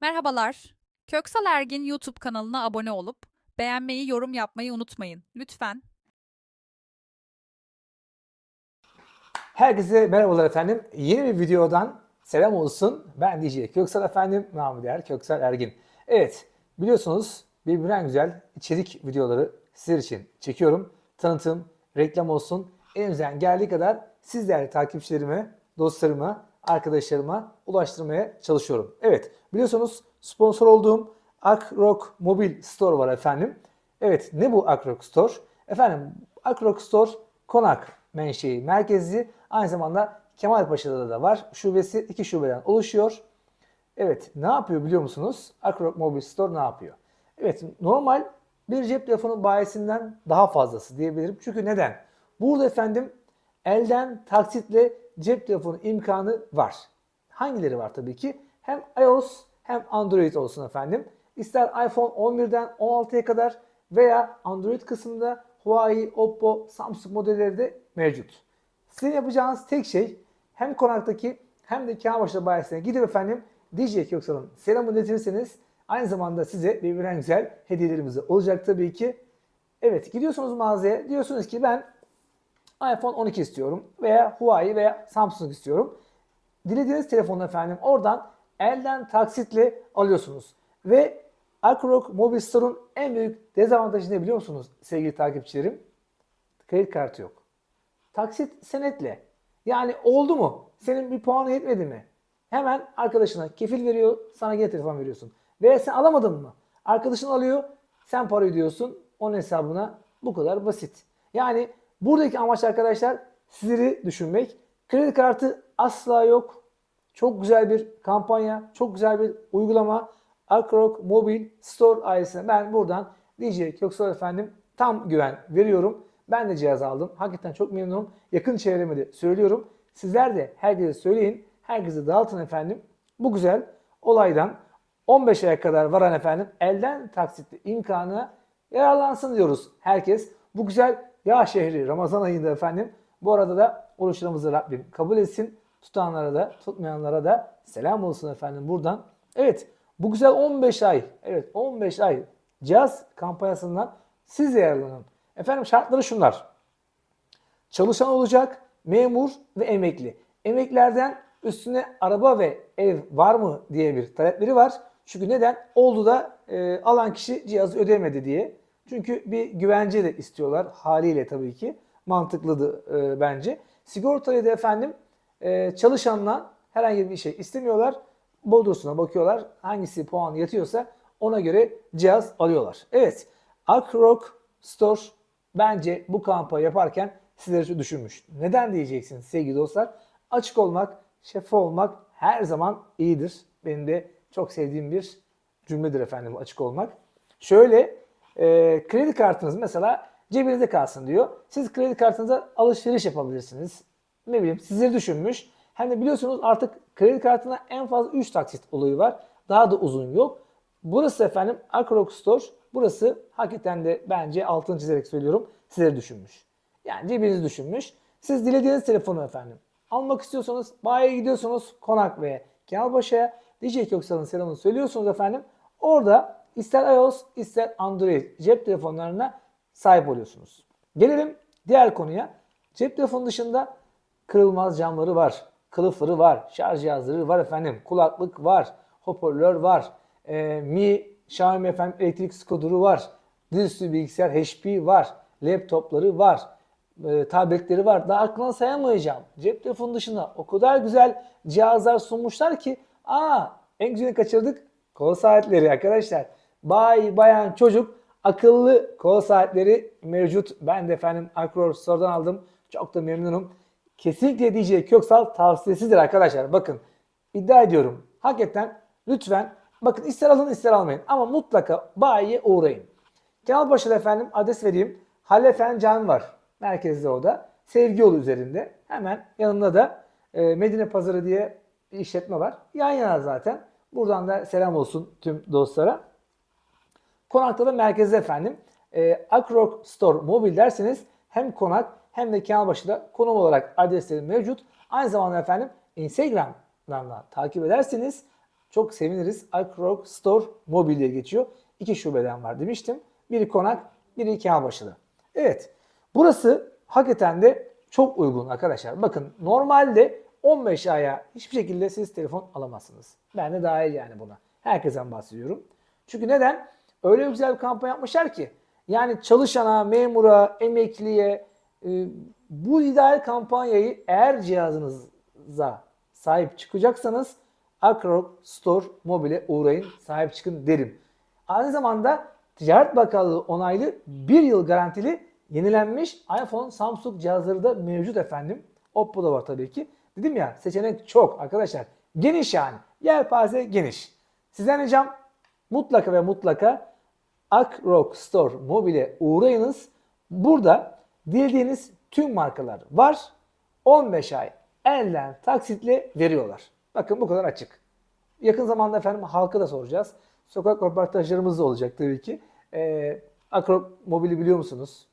Merhabalar. Köksal Ergin YouTube kanalına abone olup beğenmeyi, yorum yapmayı unutmayın. Lütfen. Herkese merhabalar efendim. Yeni bir videodan selam olsun. Ben DJ Köksal efendim. Namı değer Köksal Ergin. Evet biliyorsunuz birbirinden güzel içerik videoları sizler için çekiyorum. Tanıtım, reklam olsun. Elimizden geldiği kadar siz değerli takipçilerime, dostlarıma, arkadaşlarıma ulaştırmaya çalışıyorum. Evet biliyorsunuz sponsor olduğum Akrock Mobil Store var efendim. Evet ne bu Akrock Store? Efendim Akrock Store Konak menşei merkezi aynı zamanda Kemalpaşa'da da var. Şubesi iki şubeden oluşuyor. Evet ne yapıyor biliyor musunuz? Akrock Mobile Store ne yapıyor? Evet normal bir cep telefonu bayisinden daha fazlası diyebilirim. Çünkü neden? Burada efendim elden taksitle cep telefonu imkanı var. Hangileri var tabii ki? Hem iOS hem Android olsun efendim. İster iPhone 11'den 16'ya kadar veya Android kısmında Huawei, Oppo, Samsung modelleri de mevcut. Sizin yapacağınız tek şey hem konaktaki hem de Kemalpaşa bayisine gidip efendim DJ Köksal'ın selamını iletirseniz aynı zamanda size birbirinden güzel hediyelerimiz olacak tabii ki. Evet gidiyorsunuz mağazaya diyorsunuz ki ben iPhone 12 istiyorum veya Huawei veya Samsung istiyorum. Dilediğiniz telefonu efendim oradan elden taksitle alıyorsunuz. Ve Akrock Mobile Store'un en büyük dezavantajı ne biliyor musunuz sevgili takipçilerim? Kredi kartı yok. Taksit senetle. Yani oldu mu? Senin bir puanı yetmedi mi? Hemen arkadaşına kefil veriyor, sana geri telefon veriyorsun. Veya sen alamadın mı? Arkadaşın alıyor, sen para ödüyorsun onun hesabına. Bu kadar basit. Yani buradaki amaç arkadaşlar sizleri düşünmek. Kredi kartı asla yok. Çok güzel bir kampanya, çok güzel bir uygulama. Akrock Mobil Store ailesine ben buradan DJ Köksal efendim tam güven veriyorum. Ben de cihaz aldım. Hakikaten çok memnunum. Yakın çevreme de söylüyorum. Sizler de herkese söyleyin. Herkese dağıtın efendim. Bu güzel olaydan 15 aya kadar varan efendim elden taksitli imkanı yararlansın diyoruz. Herkes bu güzel yağ şehri Ramazan ayında efendim. Bu arada da oruçlarımızı Rabbim kabul etsin. Tutanlara da tutmayanlara da selam olsun efendim buradan. Evet bu güzel 15 ay, evet 15 ay cihaz kampanyasından siz yararlanın. Efendim şartları şunlar. Çalışan olacak, memur ve emekli. Emeklilerden üstüne araba ve ev var mı diye bir talepleri var. Çünkü neden? Oldu da e, alan kişi cihazı ödemedi diye. Çünkü bir güvence de istiyorlar haliyle tabii ki. Mantıklıdı e, bence. Sigortayı da efendim e, çalışandan herhangi bir şey istemiyorlar. Bodrosuna bakıyorlar. Hangisi puan yatıyorsa ona göre cihaz alıyorlar. Evet. Akrock Store bence bu kampanya yaparken sizleri düşünmüş. Neden diyeceksiniz sevgili dostlar? Açık olmak, şeffaf olmak her zaman iyidir. Benim de çok sevdiğim bir cümledir efendim açık olmak. Şöyle e, kredi kartınız mesela cebinizde kalsın diyor. Siz kredi kartınıza alışveriş yapabilirsiniz. Ne bileyim sizleri düşünmüş. Hem de biliyorsunuz artık kredi kartına en fazla 3 taksit olayı var. Daha da uzun yok. Burası efendim Akrock Store. Burası hakikaten de bence altını çizerek söylüyorum. Sizleri düşünmüş. Yani cebinizi düşünmüş. Siz dilediğiniz telefonu efendim almak istiyorsanız bayiye gidiyorsunuz Konak ve Kemalpaşa'ya DJ Köksal'ın selamını söylüyorsunuz efendim. Orada ister iOS ister Android cep telefonlarına sahip oluyorsunuz. Gelelim diğer konuya. Cep telefonu dışında kırılmaz camları var, kılıfları var, şarj cihazları var efendim, kulaklık var, hoparlör var, e, Mi, Xiaomi efendim elektrik skoduru var, dizüstü bilgisayar HP var, laptopları var, e, tabletleri var. Daha aklına sayamayacağım. Cep telefonu dışında o kadar güzel cihazlar sunmuşlar ki aa en güzelini kaçırdık. Kol saatleri arkadaşlar. Bay, bayan, çocuk akıllı kol saatleri mevcut. Ben de efendim Acro Store'dan aldım. Çok da memnunum. Kesinlikle DJ Köksal tavsiyesidir arkadaşlar. Bakın iddia ediyorum. Hakikaten lütfen bakın ister alın ister almayın ama mutlaka bayiye uğrayın. Kemalpaşa'da efendim adres vereyim. Halefen Can var. Merkezde o da. Sevgi yolu üzerinde. Hemen yanında da e, Medine Pazarı diye bir işletme var. Yan yana zaten. Buradan da selam olsun tüm dostlara. Konakta da merkezde efendim. E, Akrock Store mobil derseniz hem konak hem de Kemalpaşa'da konum olarak adresleri mevcut. Aynı zamanda efendim Instagram'dan da takip ederseniz çok seviniriz. Akrock Store Mobil diye geçiyor. İki şubeden var demiştim. Biri Konak, biri Kağıtbaşı'da. Evet. Burası hakikaten de çok uygun arkadaşlar. Bakın normalde 15 aya hiçbir şekilde siz telefon alamazsınız. Ben de dahil yani buna. Herkesten bahsediyorum. Çünkü neden? Öyle güzel bir kampanya yapmışlar ki. Yani çalışana, memura, emekliye e, bu ideal kampanyayı eğer cihazınıza sahip çıkacaksanız Akrock Store Mobil'e uğrayın, sahip çıkın derim. Aynı zamanda Ticaret Bakanlığı onaylı bir yıl garantili yenilenmiş iPhone, Samsung cihazları da mevcut efendim. Oppo da var tabii ki. Dedim ya seçenek çok arkadaşlar. Geniş yani. Yelpaze geniş. Sizden ricam mutlaka ve mutlaka Akrock Store Mobil'e uğrayınız. Burada dilediğiniz tüm markalar var. 15 ay elden taksitle veriyorlar. Bakın bu kadar açık. Yakın zamanda efendim halka da soracağız. Sokak röportajlarımız da olacak tabii ki. Ee, Akrock Mobil'i biliyor musunuz?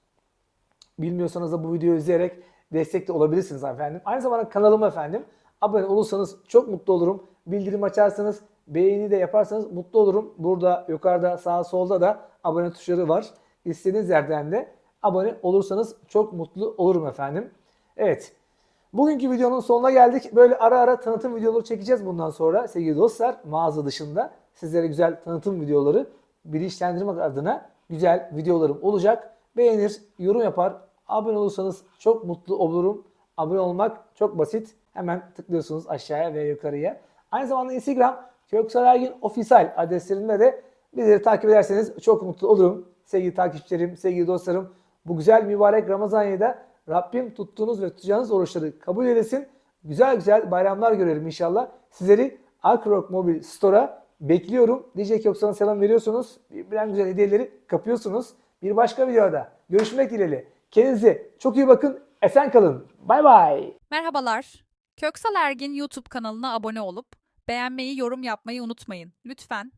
Bilmiyorsanız da bu videoyu izleyerek destek de olabilirsiniz efendim. Aynı zamanda kanalıma efendim abone olursanız çok mutlu olurum. Bildirim açarsanız, beğeni de yaparsanız mutlu olurum. Burada yukarıda sağ solda da abone tuşları var. İstediğiniz yerden de abone olursanız çok mutlu olurum efendim. Evet. Bugünkü videonun sonuna geldik. Böyle ara ara tanıtım videoları çekeceğiz bundan sonra sevgili dostlar. Mağaza dışında sizlere güzel tanıtım videoları bilinçlendirmek adına güzel videolarım olacak. Beğenir, yorum yapar, abone olursanız çok mutlu olurum. Abone olmak çok basit. Hemen tıklıyorsunuz aşağıya ve yukarıya. Aynı zamanda Instagram Köksal Ergin Official adreslerinde de bizleri takip ederseniz çok mutlu olurum. Sevgili takipçilerim, sevgili dostlarım. Bu güzel mübarek Ramazan ayında Rabbim tuttuğunuz ve tutacağınız oruçları kabul eylesin. Güzel güzel bayramlar görelim inşallah. Sizleri Akrock Mobil Store'a bekliyorum. DJ Köksal'a selam veriyorsunuz. Birbirinden güzel hediyeleri kapıyorsunuz. Bir başka videoda görüşmek dileğiyle. Kendinize çok iyi bakın. Esen kalın. Bay bay. Merhabalar. Köksal Ergin YouTube kanalına abone olup beğenmeyi, yorum yapmayı unutmayın. Lütfen.